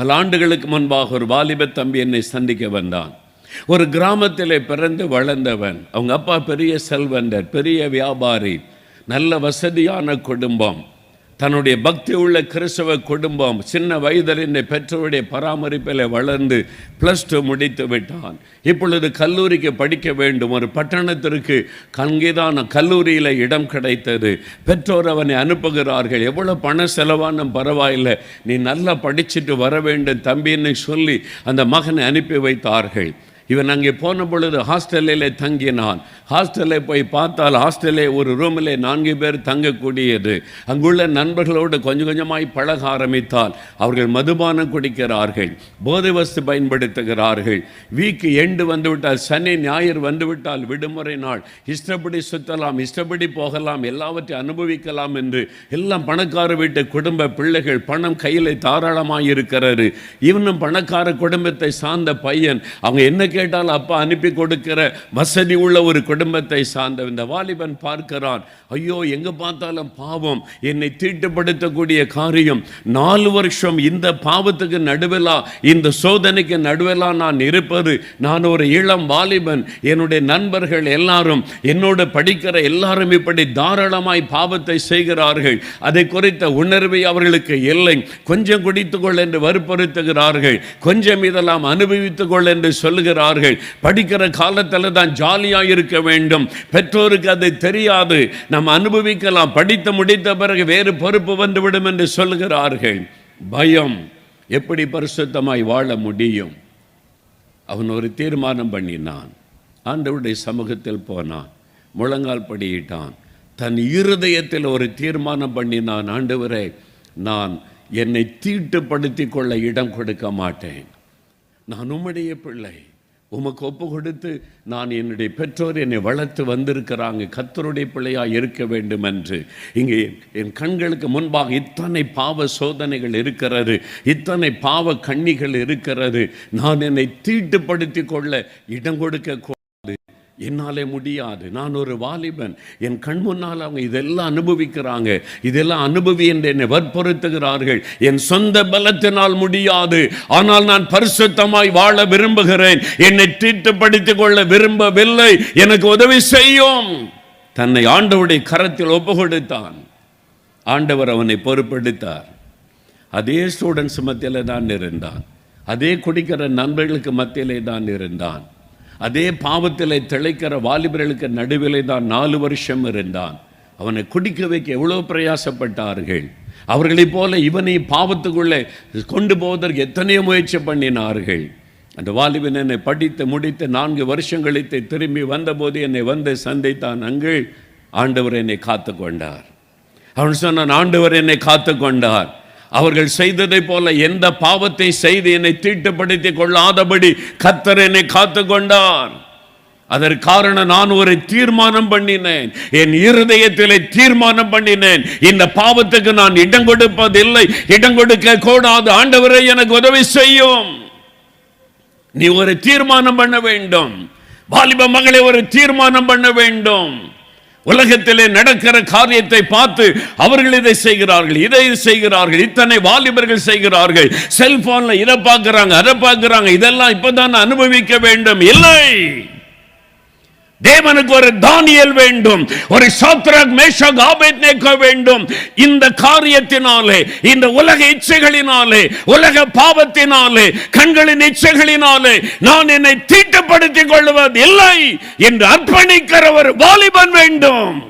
பல ஆண்டுகளுக்கு முன்பாக ஒரு வாலிப தம்பி என்னை சந்திக்க வந்தான். ஒரு கிராமத்தில் பிறந்து வளர்ந்தவன் அவங்க அப்பா பெரிய செல்வந்தர் பெரிய வியாபாரி நல்ல வசதியான குடும்பம். தன்னுடைய பக்தி உள்ள கிறிஸ்தவ குடும்பம் சின்ன வயதில் இந்த பெற்றோருடைய பராமரிப்பில் வளர்ந்து ப்ளஸ் டூ முடித்து விட்டான். இப்பொழுது கல்லூரிக்கு படிக்க வேண்டும். ஒரு பட்டணத்திற்கு அங்கேதான் கல்லூரியில் இடம் கிடைத்தது. பெற்றோர் அவனை அனுப்புகிறார்கள். எவ்வளோ பண செலவானும் பரவாயில்லை. நீ நல்லா படிச்சுட்டு வர வேண்டும் தம்பின்னு சொல்லி அந்த மகனை அனுப்பி வைத்தார்கள். இவன் அங்கே போன பொழுது ஹாஸ்டலில் தங்கினான். ஹாஸ்டலில் போய் பார்த்தால் ஹாஸ்டலே ஒரு ரூமில் நான்கு பேர் தங்கக்கூடியது. அங்குள்ள நண்பர்களோடு கொஞ்சம் கொஞ்சமாய் பழக ஆரம்பித்தால் அவர்கள் மதுபானம் குடிக்கிறார்கள் போதை வஸ்து பயன்படுத்துகிறார்கள். வீக்கு எண்டு வந்துவிட்டால் சனி ஞாயிறு வந்துவிட்டால் விடுமுறை நாள். இஷ்டப்படி சுற்றலாம் இஷ்டப்படி போகலாம் எல்லாவற்றையும் அனுபவிக்கலாம் என்று எல்லாம் பணக்கார வீட்டு குடும்ப பிள்ளைகள் பணம் கையில் தாராளமாக இருக்கிறாரு இவனும் பணக்கார குடும்பத்தை சார்ந்த பையன். அவங்க என்ன கேட்டால் அப்பா அனுப்பி கொடுக்கிற வசதி உள்ள ஒரு குடும்பத்தை சார்ந்த இந்த வாலிபன் பார்க்கிறான். ஐயோ எங்கே பார்த்தாலும் பாவம். என்னை தீட்டுப்படுத்தக்கூடிய காரியம். நாலு வருஷம் இந்த பாவத்துக்கு நடுவிலா இந்த சோதனைக்கு நடுவிலா நான் இருப்பது. நான் ஒரு இளம் வாலிபன். என்னுடைய நண்பர்கள் எல்லாரும் என்னோடு படிக்கிற எல்லாரும் இப்படி தாராளமாய் பாவத்தை செய்கிறார்கள். அதை குறித்த உணர்வை அவர்களுக்கு இல்லை. கொஞ்சம் குடித்துக்கொள் என்று வற்புறுத்துகிறார்கள். கொஞ்சம் இதெல்லாம் அனுபவித்துக்கொள் என்று சொல்லுகிறார்கள். படிக்கிற காலத்தில் தான் ஜாலியாக இருக்க வேண்டும். பெற்றோருக்கு அது தெரியாது. நாம் அனுபவிக்கலாம். படித்து முடித்த பிறகு வேறு பொறுப்பு வந்துவிடும் என்று சொல்கிறார்கள் பயம். எப்படி பரிசுத்தமாய் வாழ முடியும்? அவன் ஒரு தீர்மானம் பண்ணினான். ஆண்டவருடைய சமூகத்தில் போனான். முழங்கால் படியிட்டான். தன் இருதயத்தில் ஒரு தீர்மானம் பண்ணினான். ஆண்டவரே நான் என்னை தீட்டுப்படுத்தி கொள்ள இடம் கொடுக்க மாட்டேன். நான் உம்முடைய பிள்ளை. உமக்கு ஒப்பு கொடுத்து நான் என்னுடைய பெற்றோர் என்னை வளர்த்து வந்திருக்கிறாங்க. கத்தருடைய பிள்ளையாக இருக்க வேண்டும் என்று இங்கே என் கண்களுக்கு முன்பாக இத்தனை பாவ சோதனைகள் இருக்கிறது. இத்தனை பாவ கண்ணிகள் இருக்கிறது. நான் என்னை தீட்டுப்படுத்தி கொள்ள இடம் கொடுக்க என்னாலே முடியாது. நான் ஒரு வாலிபன். என் கண் முன்னால் அவங்க இதெல்லாம் அனுபவிக்கிறாங்க. இதெல்லாம் அனுபவி என்று என்னை வற்புறுத்துகிறார்கள். என் சொந்த பலத்தினால் முடியாது. ஆனால் நான் பரிசுத்தமாய் வாழ விரும்புகிறேன். என்னை தீட்டுப்படுத்திக் கொள்ள விரும்பவில்லை. எனக்கு உதவி செய்யும். தன்னை ஆண்டவருடைய கரத்தில் ஒப்பு கொடுத்தான் ஆண்டவர் அவனை பொறுப்படுத்தார் அதே ஸ்டூடெண்ட்ஸ் மத்தியில் தான் இருந்தான். அதே குடிக்கிற நண்பர்களுக்கு மத்தியிலே தான் இருந்தான். அதே பாவத்தில் திளைக்கிற வாலிபர்களுக்கு நடுவிலே தான் நாலு வருஷம் இருந்தான். அவனை குடிக்க வைக்க எவ்வளோ பிரயாசப்பட்டார்கள். அவர்களைப் போல இவனை பாவத்துக்குள்ளே கொண்டு போவதற்கு எத்தனையோ முயற்சி பண்ணினார்கள். அந்த வாலிபன் என்னை படித்து முடித்து நான்கு வருஷம் கழித்து திரும்பி வந்தபோது என்னை வந்து சந்தித்தான் அங்கு ஆண்டவர் என்னை காத்து கொண்டார் அவன் சொன்னான் ஆண்டவர் என்னை காத்து கொண்டார் அவர்கள் செய்ததைப் போல எந்த பாவத்தை செய்து என்னை தீட்டுப்படுத்திக் கொள்ளாதபடி கத்தர் என்னை காத்து கொண்டார் அதற்கு நான் ஒரு தீர்மானம் பண்ணினேன். என் இருதயத்திலே தீர்மானம் பண்ணினேன். இந்த பாவத்துக்கு நான் இடம் கொடுப்பதில்லை. இடம் கொடுக்க கூடாது. ஆண்டவரை எனக்கு உதவி செய்யும். நீ ஒரு தீர்மானம் பண்ண வேண்டும். வாலிப மகளை ஒரு தீர்மானம் பண்ண வேண்டும். உலகத்திலே நடக்கிற காரியத்தை பார்த்து அவர்கள் இதை செய்கிறார்கள் இதை செய்கிறார்கள் இத்தனை வாலிபர்கள் செய்கிறார்கள். செல்போன்ல இதை பார்க்கிறாங்க அதை பார்க்கிறாங்க. இதெல்லாம் இப்பதான் அனுபவிக்க வேண்டும். இல்லை. தேவனுக்கு ஒரு தானியல் வேண்டும் ஒரு சோத்ரக் மேஷக் ஆபேத்நேகோ வேண்டும். இந்த காரியத்தினாலே இந்த உலக இச்சைகளினாலே உலக பாவத்தினாலே கண்களின் இச்சைகளினாலே நான் என்னை தீட்டுப்படுத்திக் கொள்வது இல்லை என்று அர்ப்பணிக்கிற ஒரு வாலிபன் வேண்டும்.